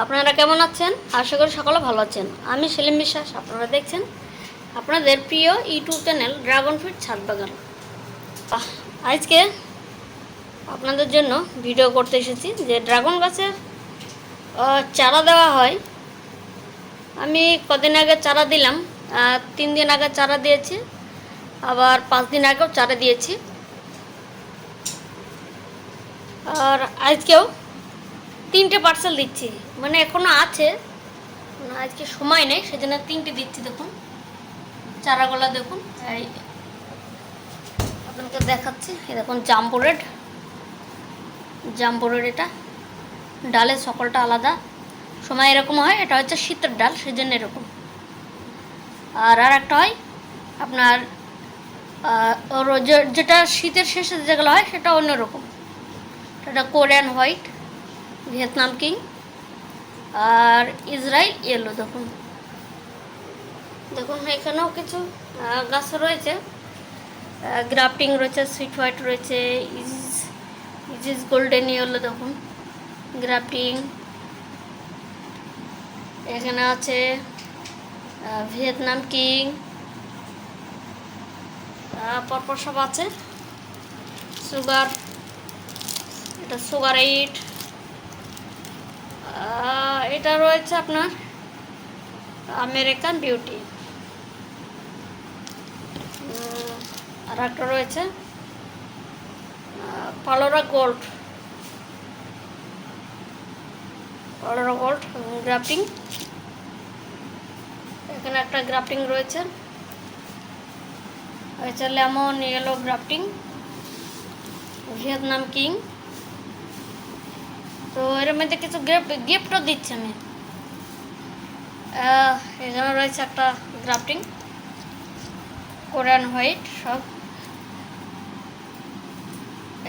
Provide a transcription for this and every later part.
আপনারা কেমন আছেন? আশা করি সকলে ভালো আছেন। আমি সেলিম বিশ্বাস, আপনারা দেখছেন আপনাদের প্রিয় ইউটিউব চ্যানেল ড্রাগন ফ্রুট ছাদ বাগান। আজকে আপনাদের জন্য ভিডিও করতে এসেছি যে ড্রাগন গাছের চারা দেওয়া হয়। আমি কদিন আগে চারা দিলাম তিন দিন আগে চারা দিয়েছি, আবার পাঁচ দিন আগেও চারা দিয়েছি। আর আজকেও তিনটে পার্সেল দিচ্ছি। মানে এখনও আছে না, আজকে সময় নেই সেজন্য তিনটে দিচ্ছি দেখুন। চারাগুলো দেখুন আপনাকে দেখাচ্ছি দেখুন জাম্বো রেড এটা। ডালের সকলটা আলাদা। সময় এরকম হয় এটা হচ্ছে শীতের ডাল সেজন্য এরকম। আর আর একটা হয় আপনার যেটা শীতের শেষে যেগুলো হয় সেটা অন্যরকম। এটা কোরিয়ান হোয়াইট। ভিয়েতনাম কিং আর ইসরায়েল ইয়েলো দেখুন। দেখুন, এখানেও কিছু গাছ রয়েছে। গ্রাফটিং রয়েছে, সুইট হোয়াইট রয়েছে ইজ ইজ গোল্ডেন ইয়েলো, দেখুন, গ্রাফটিং। এখানে আছে ভিয়েতনাম কিং। পরপর সব আছে। সুগার, এটা সুগার এইট। এটা রয়েছে আপনার আমেরিকান বিউটি। আর একটা রয়েছে Palora gold. Palora gold grafting. এখানে একটা গ্রাফটিং রয়েছে রয়েছে lemon yellow grafting. Vietnam king. তো এর মধ্যে কিছু গিফটও দিচ্ছি আমি। এখানে রয়েছে একটা গ্রাফটিং কোরিয়ান হোয়াইট সব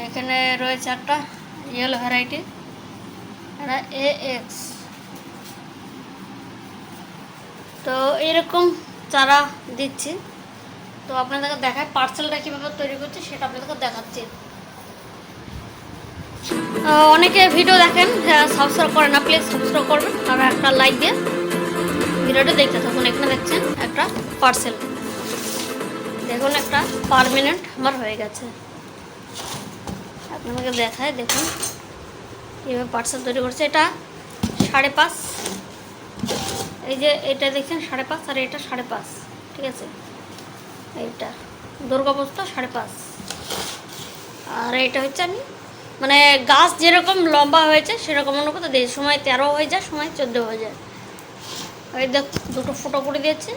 এখানে রয়েছে একটা ইয়েলো ভ্যারাইটি এ এক্স তো এরকম চারা দিচ্ছি। তো আপনাদেরকে দেখায় পার্সেলটা কীভাবে তৈরি করছি সেটা আপনাদেরকে দেখাচ্ছি। অনেকে ভিডিও দেখেন সাবস্ক্রাইব করে না প্লিজ সাবস্ক্রাইব করবেন। আর একটা লাইক দিয়ে ভিডিওটা দেখতে থাকুন, এখানে দেখছেন একটা পার্সেল দেখুন একটা পারমানেন্ট আমার হয়ে গেছে। আপনাকে দেখায়, দেখুন কীভাবে পার্সেল তৈরি করছে। এটা সাড়ে পাঁচ। এই যে এটা দেখছেন সাড়ে পাঁচ, আর এটা সাড়ে পাঁচ। ঠিক আছে? এইটা। দুর্গাপোস্ত সাড়ে পাঁচ। আর এটা হচ্ছে আমি মানে গাছ যেরকম লম্বা হয়েছে, সেরকম অনুপাতে দিই সময় তেরো হয়ে যায়, সময় চোদ্দ হয়ে যায়। এই দেখ, দুটো ফটো করে দিয়েছে।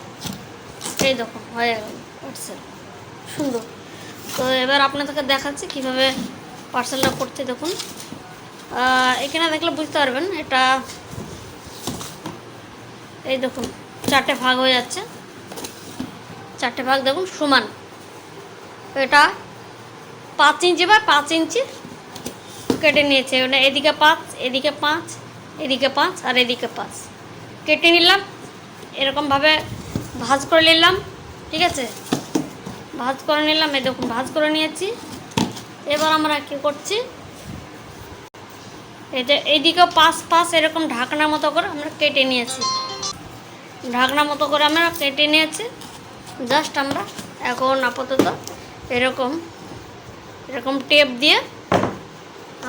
এই দেখুন হয়ে গেল পার্সেল সুন্দর। তো এবার আপনাদেরকে দেখাচ্ছি কীভাবে পার্সেলটা করছে দেখুন। এখানে দেখলে বুঝতে পারবেন, এটা এই দেখুন, চারটে ভাগ হয়ে যাচ্ছে। চারটে ভাগ দেখুন, সমান। এটা পাঁচ ইঞ্চি বা পাঁচ ইঞ্চি কেটে নিয়েছে মানে এদিকে পাঁচ এদিকে পাঁচ এদিকে পাঁচ আর এদিকে পাঁচ। কেটে নিলাম, এরকমভাবে ভাজ করে নিলাম, ঠিক আছে? ভাজ করে নিলাম, এই ভাজ করে নিয়েছি। এবার আমরা কী করছি? এই যে এইদিকে পাঁচ পাঁচ, এরকম ঢাকনা মতো করে আমরা কেটে নিয়েছি। ঢাকনা মতো করে আমরা কেটে নিয়েছি। জাস্ট আমরা এখন আপাতত এরকম এরকম টেপ দিয়ে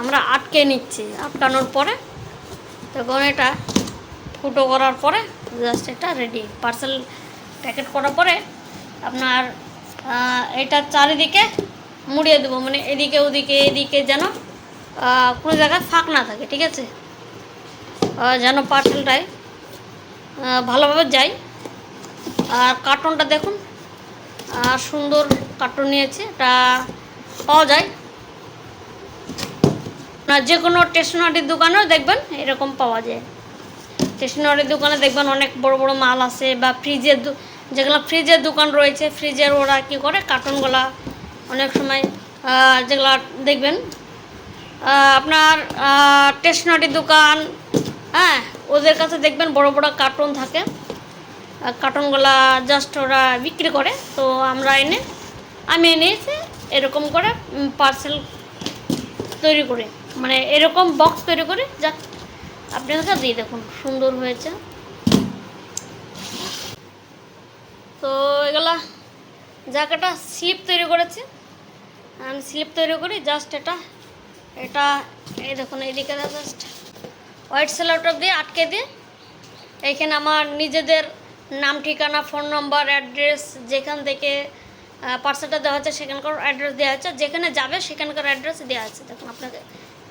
আমরা আটকে নিচ্ছি আটকানোর পরে তখন এটা ফুটো করার পরে জাস্ট এটা রেডি পার্সেল প্যাকেট করার পরে আপনার এটা চারিদিকে মুড়িয়ে দেবো মানে এদিকে ওদিকে এদিকে যেন কোনো জায়গায় ফাঁক না থাকে ঠিক আছে? যেন পার্সেলটায় আহ, ভালোভাবে যায়। আর কার্টনটা দেখুন সুন্দর কার্টন নিয়েছে এটা পাওয়া যায়। না যে কোনো স্টেশনারির দোকানেও দেখবেন এরকম পাওয়া যায়। স্টেশনারির দোকানে দেখবেন অনেক বড় বড় মাল আছে বা ফ্রিজের যেগুলো ফ্রিজের দোকান রয়েছে ফ্রিজের ওরা কী করে? কার্টনগুলা অনেক সময় যেগুলো দেখবেন আপনার স্টেশনারি দোকান হ্যাঁ ওদের কাছে দেখবেন বড় বড় কার্টন থাকে। কার্টনগুলা জাস্ট ওরা বিক্রি করে। তো আমরা এনে, আমি এনেছি, এরকম করে পার্সেল তৈরি করে মানে এরকম বক্স তৈরি করে, যা আপনাদেরকে দিয়ে দেখুন, সুন্দর হয়েছে। তো এগুলা জায়গাটা স্লিপ তৈরি করেছি। আমি স্লিপ তৈরি করি জাস্ট এটা এটা, এই দেখুন, এইদিকে জাস্ট হোয়াইট সেলোটপ দিয়ে আটকে দিয়ে এইখানে আমার নিজেদের নাম, ঠিকানা ফোন নম্বর অ্যাড্রেস যেখান থেকে পার্সেলটা দেওয়া হচ্ছে সেখানকার অ্যাড্রেস দেওয়া আছে, যেখানে যাবে সেখানকার অ্যাড্রেস দেওয়া আছে। দেখুন আপনাকে,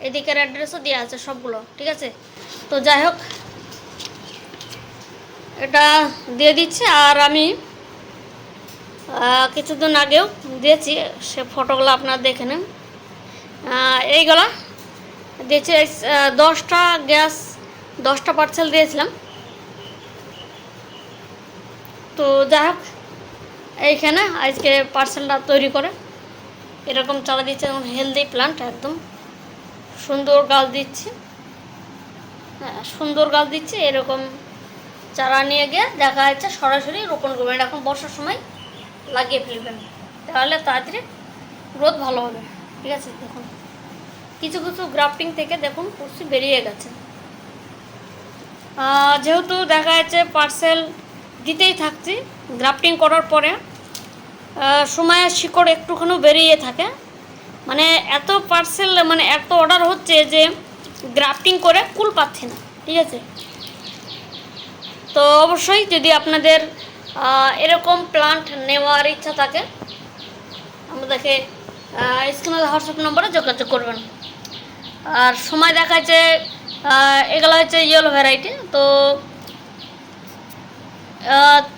এদিকের অ্যাড্রেসও দেওয়া আছে সবগুলো, ঠিক আছে? তো যাই হোক, এটা দিয়ে দিচ্ছে, আর আমি কিছুদিন আগেও দিয়েছি, সে ফটোগুলো আপনারা দেখে নেন। এইগুলা দিয়েছি দশটা গ্যাস, দশটা পার্সেল দিয়েছিলাম। তো যাই হোক এইখানে আজকে পার্সেলটা তৈরি করে। এরকম চারা দিচ্ছে এবং হেলদি প্লান্ট একদম সুন্দর গাছ দিচ্ছে। হ্যাঁ সুন্দর গাছ দিচ্ছে, এরকম চারা নিয়ে গিয়ে দেখা যাচ্ছে সরাসরি রোপণ করবেন। এখন বর্ষার সময় লাগিয়ে ফেলবেন। তাহলে তাড়াতাড়ি গ্রোথ ভালো হবে। ঠিক আছে, দেখুন। কিছু কিছু গ্রাফটিং থেকে দেখুন কুর্সি বেরিয়ে গেছে। যেহেতু দেখা যাচ্ছে পার্সেল দিতেই থাকছি গ্রাফটিং করার পরে আহ, সময়ে শিকড় একটুখানি বেরিয়ে থাকে। মানে এত পার্সেল মানে এত অর্ডার হচ্ছে যে গ্রাফটিং করে কুল পাচ্ছি না ঠিক আছে? তো অবশ্যই যদি আপনাদের এরকম প্লান্ট নেওয়ার ইচ্ছা থাকে আমাদেরকে স্ক্রিনে হোয়াটসঅ্যাপ নম্বরে যোগাযোগ করবেন। আর সময় দেখা দেখাচ্ছে এগুলো হচ্ছে ইয়েলো ভ্যারাইটি তো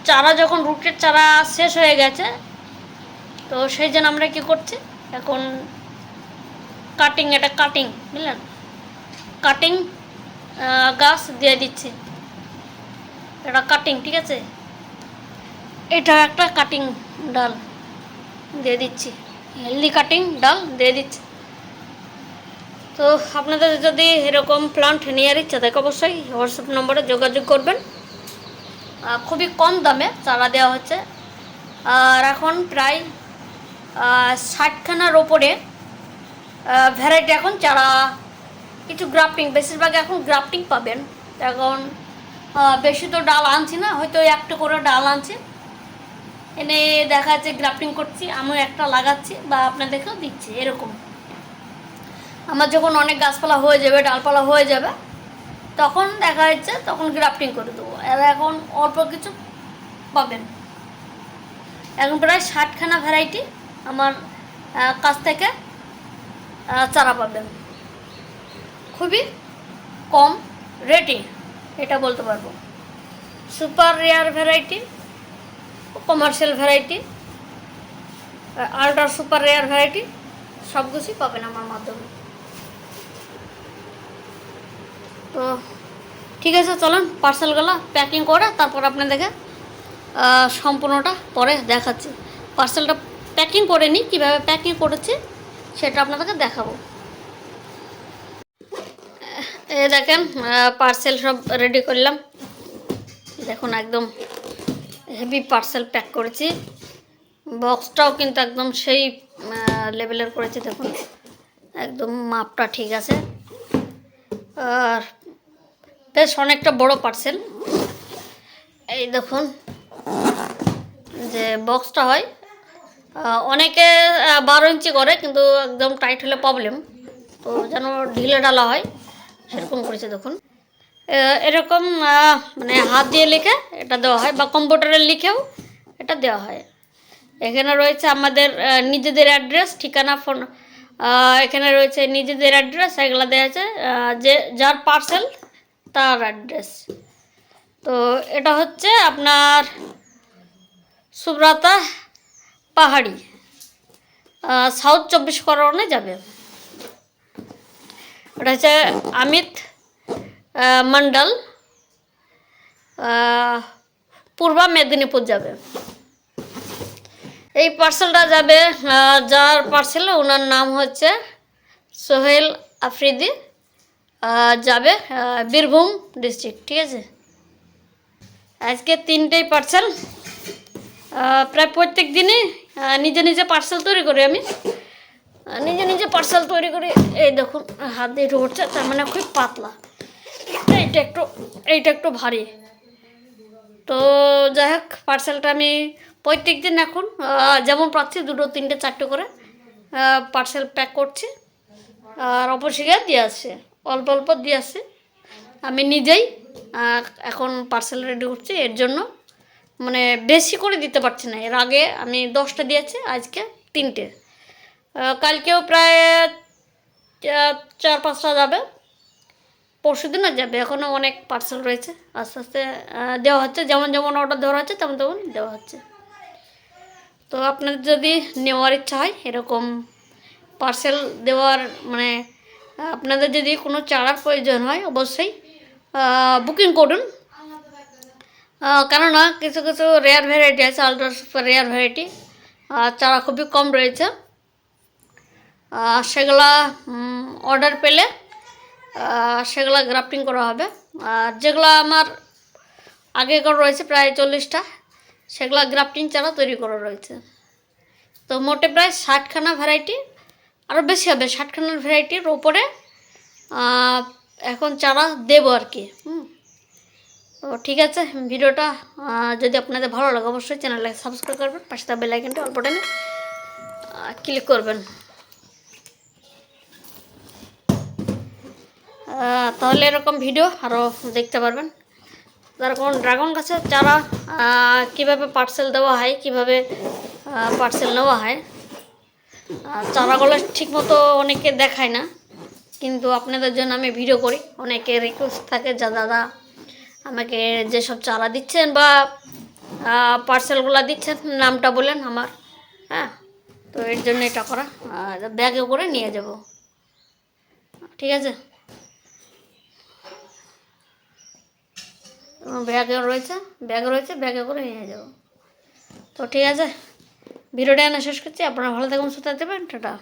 চারা যখন রুটের চারা শেষ হয়ে গেছে, তো সেই জন্য আমরা কি করছি? এখন কাটিং এটা কাটিং বুঝলেন? কাটিং গাছ দিয়ে দিচ্ছি। এটা কাটিং ঠিক আছে? এটা একটা কাটিং ডাল দিয়ে দিচ্ছি। হেলদি কাটিং ডাল দিয়ে দিচ্ছি। তো আপনাদের যদি এরকম প্লান্ট নেওয়ার ইচ্ছা থাকে, অবশ্যই হোয়াটসঅ্যাপ নম্বরে যোগাযোগ করবেন। খুবই কম দামে চারা দেওয়া হচ্ছে। আর এখন প্রায় ষাটখানার ওপরে ভ্যারাইটি এখন চারা, কিছু গ্রাফটিং বেশিরভাগ এখন গ্রাফটিং পাবেন। এখন বেশি তো ডাল আনছি না, হয়তো একটা করে ডাল আনছি। এনে দেখা যাচ্ছে গ্রাফটিং করছি আমি একটা লাগাচ্ছি বা আপনাদেরকেও দিচ্ছি, এরকম। আমার যখন অনেক গাছপালা হয়ে যাবে, ডালপালা হয়ে যাবে তখন দেখা যাচ্ছে তখন গ্রাফটিং করে দেবো। আর এখন অল্প কিছু পাবেন। এখন প্রায় ষাটখানা ভ্যারাইটি আমার কাছ থেকে চারা পাবেন। খুবই কম রেটে এটা বলতে পারব। Super rare variety commercial variety ultra super rare variety সব কিছুই পাবেন আমার মাধ্যমে। তো ঠিক আছে, চলুন, পার্সেলগুলো প্যাকিং করে তারপর আপনাদেরকে সম্পূর্ণটা পরে দেখাচ্ছি। পার্সেলটা প্যাকিং করে নিই কীভাবে প্যাকিং করেছি সেটা আপনাদেরকে দেখাবো। এ, দেখেন পার্সেল সব রেডি করলাম। দেখুন, একদম হেভি পার্সেল প্যাক করেছি। বক্সটাও কিন্তু একদম সেই লেভেলের করেছি, দেখুন। একদম মাপটা ঠিক আছে। আর বেশ অনেকটা বড় পার্সেল এই দেখুন, যে বক্সটা হয় অনেকে বারো ইঞ্চি করে, কিন্তু একদম টাইট হলে প্রবলেম তো যেন ঢিলে ঢালা হয়, সেরকম করেছে, দেখুন। এরকম মানে হাত দিয়ে লিখে এটা দেওয়া হয়, বা কম্পিউটারে লিখেও এটা দেওয়া হয়। এখানে রয়েছে আমাদের নিজেদের অ্যাড্রেস ঠিকানা ফোন এখানে রয়েছে নিজেদের অ্যাড্রেস এগুলো দেওয়া আছে যে, যার পার্সেল তার অ্যাড্রেস। তো এটা হচ্ছে আপনার সুব্রতা পাহাড়ি। সাউথ চব্বিশ পরগনে যাবে। ওটা হচ্ছে আহ, মণ্ডল পূর্বা মেদিনীপুর যাবে। এই পার্সেলটা যাবে যার পার্সেল ওনার নাম হচ্ছে সোহেল আফ্রিদি। যাবে বীরভূম ডিস্ট্রিক্ট ঠিক আছে? আজকে তিনটেই পার্সেল প্রায় প্রত্যেক দিনই নিজে নিজে পার্সেল তৈরি করি আমি। নিজে নিজে পার্সেল তৈরি করি। এই দেখুন, হাত দিয়ে উঠছে, তার মানে খুব পাতলা। এইটা একটু এইটা একটু ভারী। তো যাই হোক পার্সেলটা আমি প্রত্যেক দিন এখন যেমন পাচ্ছি, দুটো, তিনটে, চারটে করে পার্সেল প্যাক করছি। আর অপসিকে দিয়ে আসছে। অল্প অল্প দিয়ে আসছে আমি নিজেই এখন পার্সেল রেডি করছি, এর জন্য মানে বেশি করে দিতে পারছি না। এর আগে আমি দশটা দিয়েছি, আজকে তিনটে। কালকেও প্রায় চার পাঁচটা যাবে। পরশু দিনও যাবে এখনও অনেক পার্সেল রয়েছে। আস্তে আস্তে দেওয়া হচ্ছে। যেমন যেমন অর্ডার দেওয়া হচ্ছে, তেমন তেমন দেওয়া হচ্ছে। তো আপনাদের যদি নেওয়ার ইচ্ছা হয়, এরকম পার্সেল দেওয়ার মানে আপনাদের যদি কোনো চারার প্রয়োজন হয়, অবশ্যই বুকিং করুন। কেননা কিছু কিছু রেয়ার ভ্যারাইটি আছে আলট্রা সুপার রেয়ার ভ্যারাইটি চারা খুবই কম রয়েছে। সেগুলা অর্ডার পেলে সেগুলা গ্রাফটিং করা হবে। আর যেগুলো আমার আগে আগেকার রয়েছে, প্রায় চল্লিশটা, সেগুলা গ্রাফটিং চারা তৈরি করা রয়েছে। তো মোটে প্রায় ষাটখানা ভ্যারাইটি আরও বেশি হবে ষাটখানার ভ্যারাইটির ওপরে এখন চারা দেবো আর কি, হুম। তো ঠিক আছে, ভিডিওটা যদি আপনাদের ভালো লাগে অবশ্যই চ্যানেলটাকে সাবস্ক্রাইব করবেন, পাশে থাকা বেল আইকনটি অল্প টাইমে ক্লিক করবেন। তাহলে এরকম ভিডিও আরও দেখতে পারবেন। যেরকম ড্রাগন গাছের চারা কীভাবে পার্সেল দেওয়া হয়, কীভাবে পার্সেল নেওয়া হয় চারাগুলো ঠিকমতো অনেকে দেখায় না, কিন্তু আপনাদের জন্য আমি ভিডিও করি। অনেকে রিকোয়েস্ট থাকে যা, দাদা, আমাকে যেসব চারা দিচ্ছেন বা পার্সেলগুলো দিচ্ছেন, নামটা বলেন আমার হ্যাঁ? তো এর জন্য এটা করা ব্যাগে করে নিয়ে যাব। ঠিক আছে? ব্যাগে রয়েছে ব্যাগে রয়েছে ব্যাগে করে নিয়ে যাব। তো ঠিক আছে? ভিডিওটা এনে শেষ করছি। আপনারা ভালো থাকুন সুস্থ থাকবেন টাটা।